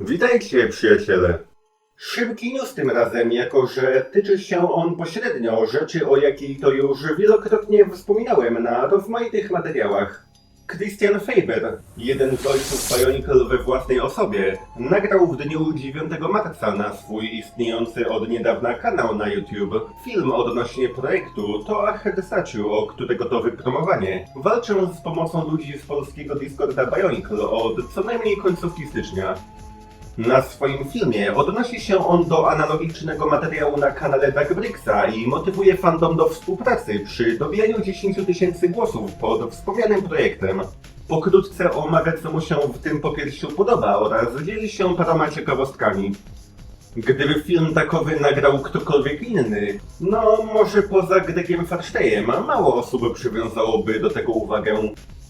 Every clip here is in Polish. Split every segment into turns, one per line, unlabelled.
Witajcie, przyjaciele. Szybki news tym razem, jako że tyczy się on pośrednio rzeczy, o jakiej to już wielokrotnie wspominałem na rozmaitych materiałach. Christian Faber, jeden z ojców Bionicle we własnej osobie, nagrał w dniu 9 marca na swój istniejący od niedawna kanał na YouTube film odnośnie projektu Toa Head Statue, o którego to wypromowanie walczę z pomocą ludzi z polskiego Discorda Bionicle od co najmniej końcówki stycznia. Na swoim filmie odnosi się on do analogicznego materiału na kanale Darkbricksa i motywuje fandom do współpracy przy dobijaniu 10 tysięcy głosów pod wspomnianym projektem. Pokrótce omaga co mu się w tym popiersiu podoba oraz dzieli się paroma ciekawostkami. Gdyby film takowy nagrał ktokolwiek inny, no może poza Gregiem Farsztejem, mało osób przywiązałoby do tego uwagę.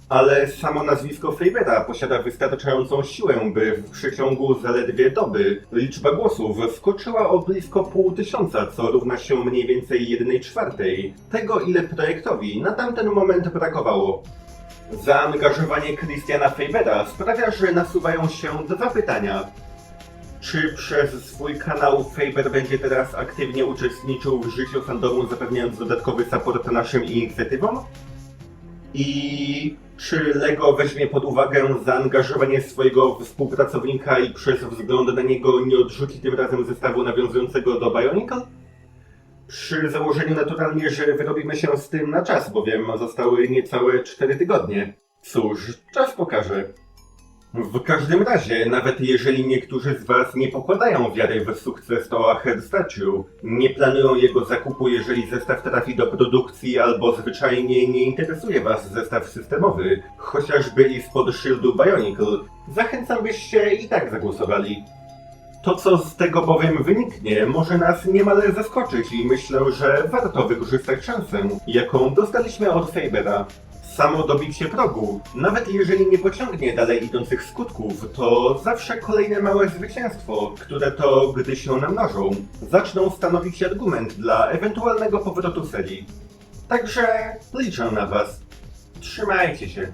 Ale samo nazwisko Fabera posiada wystarczającą siłę, by w przeciągu zaledwie doby liczba głosów skoczyła o blisko pół tysiąca, co równa się mniej więcej jednej czwartej tego, ile projektowi na tamten moment brakowało. Zaangażowanie Christiana Fabera sprawia, że nasuwają się dwa pytania. Czy przez swój kanał Faber będzie teraz aktywnie uczestniczył w życiu fandomu, zapewniając dodatkowy support naszym inicjatywom? I czy Lego weźmie pod uwagę zaangażowanie swojego współpracownika i przez wzgląd na niego nie odrzuci tym razem zestawu nawiązującego do Bionicle? Przy założeniu naturalnie, że wyrobimy się z tym na czas, bowiem zostały niecałe 4 tygodnie. Cóż, czas pokaże. W każdym razie, nawet jeżeli niektórzy z Was nie pokładają wiary w sukces Toa Head Statue, nie planują jego zakupu, jeżeli zestaw trafi do produkcji, albo zwyczajnie nie interesuje Was zestaw systemowy, chociażby i spod szyldu Bionicle, zachęcam byście i tak zagłosowali. To, co z tego bowiem wyniknie, może nas niemal zaskoczyć i myślę, że warto wykorzystać szansę, jaką dostaliśmy od Fabera. Samo dobicie progu, nawet jeżeli nie pociągnie dalej idących skutków, to zawsze kolejne małe zwycięstwo, które to, gdy się namnożą, zaczną stanowić argument dla ewentualnego powrotu serii. Także liczę na Was. Trzymajcie się.